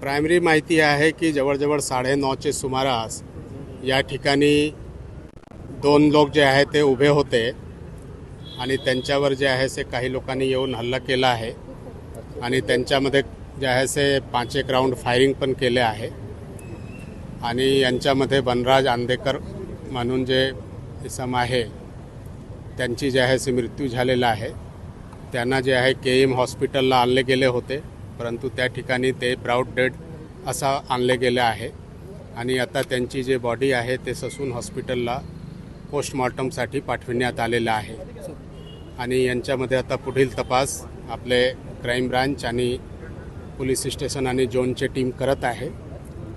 Primary माहिती आहे की जवळजवळ साडेनऊचे सुमारास या ठिकाणी दोन लोक जे आहे ते उभे होते आणि त्यांच्यावर जे आहे ते काही लोकांनी येऊन हल्ला केला आहे. आणि त्यांच्यामध्ये जे आहे ते पाच एक राऊंड फायरिंग पण केले आहे. आणि यांच्यामध्ये बनराज आंदेकर म्हणून जे इसम आहे त्यांची जे आहे ते मृत्यू झालेला आहे. त्यांना जे आहे के एम हॉस्पिटलला आणले गेले होते. परंतु त्या ठिकाणी ते प्राऊड डेड असा आणले गेले आहे. आणि आता त्यांची जे बॉडी आहे ते ससून हॉस्पिटलला पोस्टमॉर्टमसाठी पाठविण्यात आलेलं आहे. आणि यांच्यामध्ये आता पुढील तपास आपले क्राईम ब्रांच आणि पोलीस स्टेशन आणि जोनचे टीम करत आहे.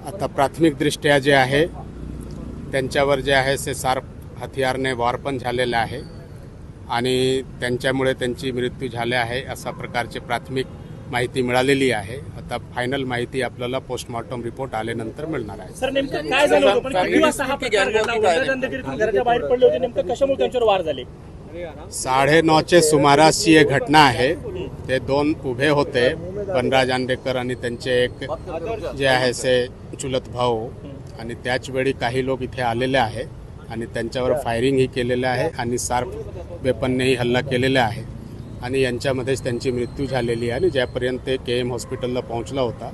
आता प्राथमिकदृष्ट्या जे आहे त्यांच्यावर जे आहे ते सार्प हथियारने वार पण झालेलं आहे. आणि त्यांच्यामुळे त्यांची मृत्यू झाले आहे अशा प्रकारचे प्राथमिक माहिती मिळालेली आहे. आता फायनल माहिती आपल्याला पोस्टमॉर्टम रिपोर्ट आल्यानंतर मिळणार आहे. सर नेमकं काय झालं होतं? पण किती वाजता हा प्रकार घडला वडिलांदगिरीतून घराच्या बाहेर पडले होते. नेमकं कशामुळे त्यांच्यावर वार झाले? साडेनऊचे सुमारासची एक घटना आहे. ते दोन उभे होते. बनराज आंडेकर आणि त्यांचे एक जे आहे ते चुलत भाऊ. आणि त्याच वेळी काही लोक इथे आलेले आहे. आणि त्यांच्यावर फायरिंगही केलेलं आहे. आणि सार्प वेपननेही हल्ला केलेला आहे. आणि यांच्यामध्येच त्यांची मृत्यू झालेली आहे आणि ज्यापर्यंत ते के एम हॉस्पिटलला पोहोचला होता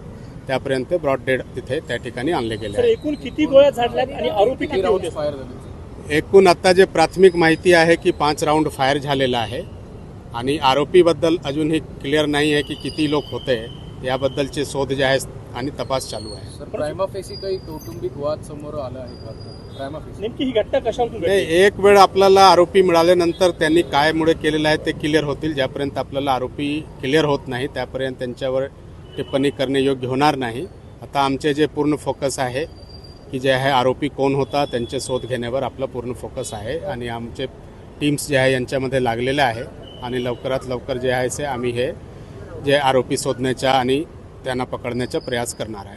त्यापर्यंत ब्रॉड डेड तिथे त्या ठिकाणी आणले गेले एकूण किती गोळ्या झाडल्यात आणि आरोपी किती होते? एकूण आता जे प्राथमिक माहिती आहे की पाच राऊंड फायर झालेला आहे आणि आरोपीबद्दल अजूनही क्लिअर नाही आहे की किती लोक होते याबद्दलचे शोध जे आहे आणि तपास चालू आहे. सर प्रायमाफेसी काही कौटुंबिक वाद समोर आला आहे का? नेमकी ही घटना कशावरून एक वेळ आपल्याला आरोपी मिळाल्यानंतर त्यांनी काय मुळे केलेलं आहे ते क्लिअर होतील. ज्यापर्यंत आपल्याला आरोपी क्लिअर होत नाही त्यापर्यंत त्यांच्यावर टिप्पणी करणे योग्य होणार नाही. आता आमचे जे पूर्ण फोकस आहे की जे आहे आरोपी कोण होता त्यांचे शोध घेण्यावर आपला पूर्ण फोकस आहे. आणि आमचे टीम्स जे आहे यांच्यामध्ये लागलेले आहे. आणि लवकरात लवकर जे आहे ते आम्ही हे जे आरोपी शोधण्याचा आणि त्यांना पकडण्याचा प्रयास करणार आहे.